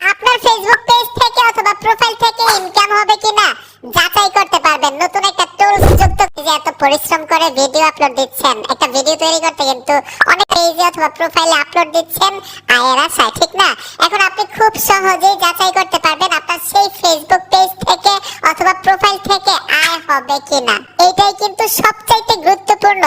আপনার Facebook page থেকে অথবা প্রোফাইল থেকে ইনকাম হবে কিনা যাচাই করতে পারবেন। নতুন একটা টুলস যুক্ত যে এত পরিশ্রম করে ভিডিও আপলোড দিচ্ছেন। একটা ভিডিও তৈরি করতে কিন্তু অনেক পেজে অথবা প্রোফাইলে আপলোড দিচ্ছেন। আয়ের আশায় ঠিক না? এখন আপনি খুব সহজেই যাচাই করতে পারবেন আপনার সেই ফেসবুক পেজ থেকে অথবা প্রোফাইল থেকে আয় হবে কিনা। এইটাই কিন্তু সবচাইতে গুরুত্বপূর্ণ।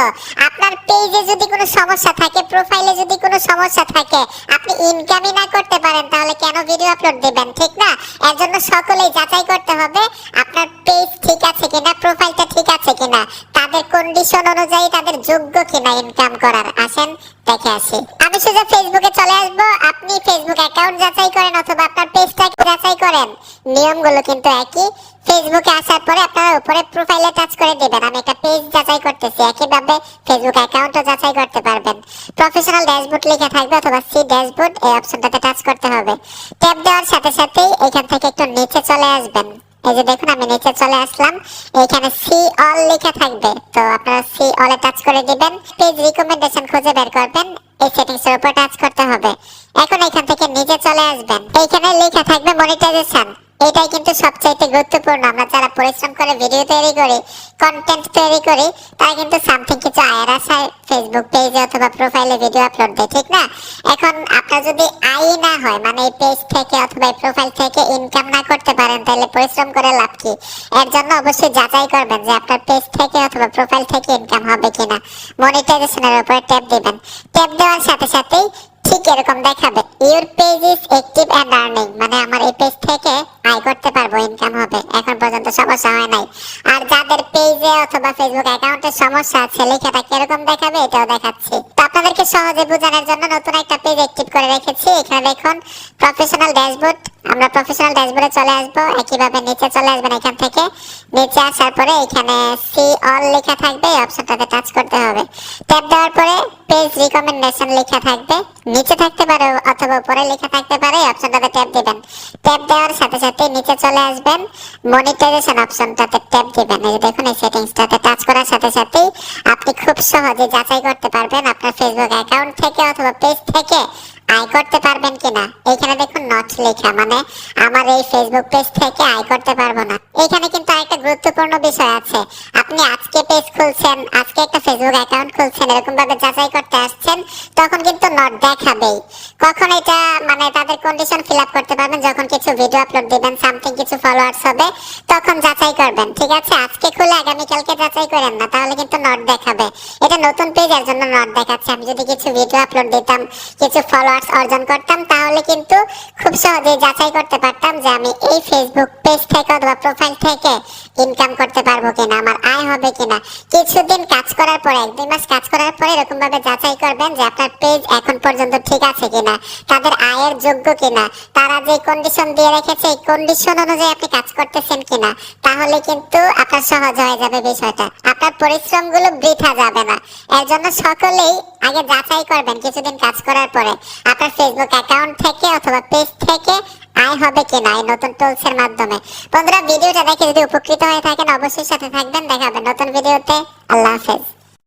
আপনার পেজে যদি কোনো সমস্যা থাকে প্রোফাইলে যদি কোনো সমস্যা থাকে, আপনি ইনকামই না করতে পারেন, তাহলে কেন ভিডিও আপলোড দেবেন, ঠিক না? এর জন্য সকলেই যাচাই করতে হবে, আপনার পেজ ঠিক আছে কিনা প্রোফাইলটা ঠিক আছে কিনা, তাদের কন্ডিশন অনুযায়ী তাদের যোগ্য কিনা ইনকাম করার। আসেন, দেখে আসি। সোজা ফেসবুকে চলে আসব, আপনি ফেসবুক অ্যাকাউন্ট যাচাই করেন অথবা আপনার পেজটাকে যাচাই করেন। নিয়মগুলো কিন্তু একই। ফেসবুকে আসার পরে আপনারা উপরে প্রোফাইলে টাচ করে দিবেন। আমি একটা পেজ যাচাই করতেছি। একইভাবে ফেসবুক অ্যাকাউন্টও যাচাই করতে পারবেন। প্রফেশনাল ড্যাশবোর্ড লেখা থাকবে অথবা সি ড্যাশবোর্ড এই অপশনটাতে টাচ করতে হবে। ট্যাপ দেওয়ার সাথে সাথেই এখান থেকে একটু নিচে চলে আসবেন। এই যে দেখুন, আমি নিচে চলে আসলাম। এখানে সি অল লেখা থাকবে। তো আপনারা সি অলে টাচ করে দিবেন। পেজ রিকমেন্ডেশন খুঁজে বের করবেন। এই সেটিংস এর উপর টাচ করতে হবে। এখন এখান থেকে নিচে চলে আসবেন। এইখানে লেখা থাকবে মনিটাইজেশন এটাই কিন্তু সবচাইতে গুরুত্বপূর্ণ। আমরা যারা পরিশ্রম করে ভিডিও তৈরি করি কন্টেন্ট তৈরি করি, তারা কিন্তু সামথিং কিছু আয়ের আশায় ফেসবুক পেজে অথবা প্রোফাইলে ভিডিও আপলোড দেয়, ঠিক না? এখন আপনার যদি আয় না হয় মানে এই পেজ থেকে অথবা এই প্রোফাইল থেকে ইনকাম না করতে পারেন, তাহলে পরিশ্রম করে লাভ কি? এর জন্য অবশ্যই যাচাই করবেন যে আপনার পেজ থেকে অথবা প্রোফাইল থেকে ইনকাম হবে কিনা। মনিটাইজেশনের উপরে ট্যাপ দিবেন। ট্যাপ দেওয়ার সাথে সাথেই ঠিক এরকম দেখাবে your page is active and earning মানে আমার এই পেজ থেকে আয় ইনকাম হবে। এখন পর্যন্ত সমস্যা হয় নাই। আর যাদের পেজে অথবা ফেসবুক অ্যাকাউন্টে সমস্যা আছে, লেখাটা কীরকম দেখাবে এটাও দেখাচ্ছি। তো আপনাদেরকে সহজে বোঝানোর জন্য নতুন একটা পেজ অ্যাক্টিভ করে রেখেছি। এখানে দেখুন প্রফেশনাল ড্যাশবোর্ড আমরা প্রফেশনাল ড্যাশবোর্ডে চলে আসব। একইভাবে নিচে চলে আসবেন এখান থেকে। নিচে আসার পরে এখানে সি অল লেখা থাকবে অপশনটাতে টাচ করতে হবে। ট্যাপ দেওয়ার পরে পেজ রিকমেন্ডেশন লেখা থাকবে। নিচে থাকতে পারে অথবা উপরে লেখা থাকতে পারে অপশনটাতে ট্যাপ দিবেন। ট্যাপ দেওয়ার সাথে সাথে নিচে চলে আসবেন। মনিটাইজেশন অপশনটাতে ট্যাপ দিবেন। এই দেখুন, এই সেটিংসটাতে টাচ করার সাথে সাথেই আপনি খুব সহজে যাচাই করতে পারবেন আপনার ফেসবুক অ্যাকাউন্ট থেকে অথবা পেজ থেকে আয় করতে পারবেন কিনা। নট লেখা মানে আমার এই ফেসবুক পেজ থেকে আয় করতে পারব না। এখানে কিন্তু আরেকটা গুরুত্বপূর্ণ বিষয় আছে। আপনি আজকে পেজ খুলছেন, আজকে একটা ফেসবুক অ্যাকাউন্ট খুলছেন এরকম ভাবে যাচাই করতে আসছেন, তখন কিন্তু নট দেখাবেই। কখন এটা মানে কন্ডিশন ফিল আপ করতে পারবেন। যখন কিছু ভিডিও আপলোড দিবেন সামথিং কিছু ফলোয়ার্স হবে, তখন যাচাই করবেন, ঠিক আছে? আজকে খুলে আগামীকালকে যাচাই করেন না, তাহলে কিন্তু নট দেখাবে। এটা নতুন পেজের জন্য নট দেখাচ্ছে। আমি যদি কিছু ভিডিও আপলোড দিতাম, কিছু ফলোয়ার্স অর্জন করতাম, তাহলে কিন্তু খুব সহজেই যাচাই করতে পারতাম যে আমি এই ফেসবুক পেজ থেকে অথবা প্রোফাইল থেকে ইনকাম করতে পারব কিনা, আমার আয় হবে কিনা। কিছুদিন কাজ করার পরে, এক দুই মাস কাজ করার পরে এরকম ভাবে যাচাই করবেন যে আপনার পেজ এখন পর্যন্ত ঠিক আছে কিনা। তাদের আয়ের যোগ্য কিনা তারা যে কন্ডিশন দিয়ে রেখেছে কন্ডিশন অনুযায়ী আপনি কাজ করতেছেন কিনা, তাহলে কিন্তু আপনার সহজ হয়ে যাবে বিষয়টা। আপনার পরিশ্রমগুলো বৃথা যাবে না। এর জন্য সকলেই আগে যাচাই করবেন কিছুদিন কাজ করার পরে, আপনার ফেসবুক অ্যাকাউন্ট থেকে অথবা পেজ থেকে আয় হবে কিনা এই নতুন টুলস এর মাধ্যমে। বন্ধুরা, ভিডিওটা দেখে যদি উপকৃত হয়ে থাকেন, অবশ্যই সাথে থাকবেন। দেখাবেন নতুন ভিডিওতে আল্লাহ হাফেজ।